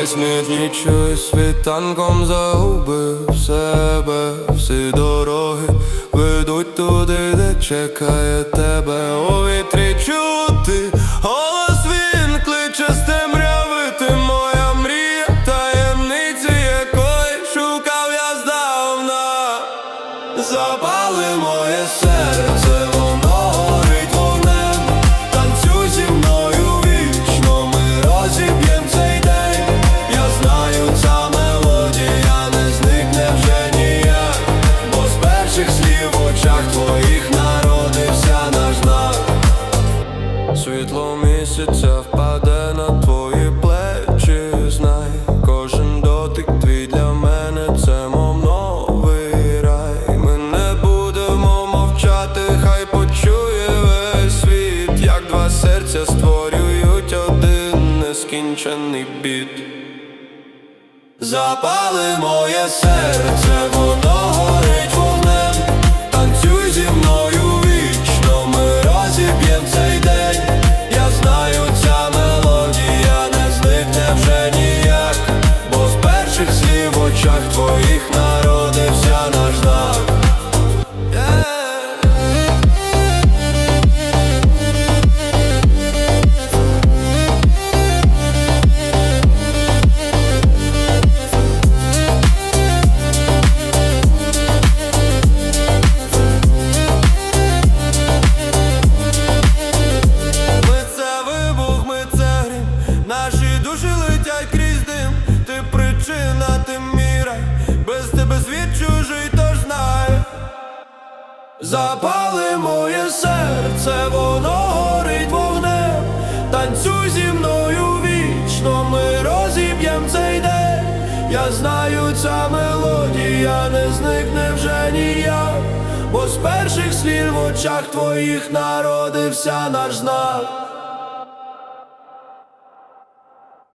Весь нічую світанком загубив себе, всі дороги ведуть туди, де чекає тебе. Ой, Світло місяця впаде на твої плечі, знай, кожен дотик твій для мене це мов новий рай. Ми не будемо мовчати, хай почує весь світ, як два серця створюють один нескінчений біт. Запали моє серце, воно очах твоїх народився наш знак Ми це вибух, ми це грім, наші душі летять Запали моє серце, воно горить вогнем, танцюй зі мною вічно, ми розіб'єм цей день. Я знаю, ця мелодія не зникне вже ніяк, бо з перших слів в очах твоїх народився наш знак.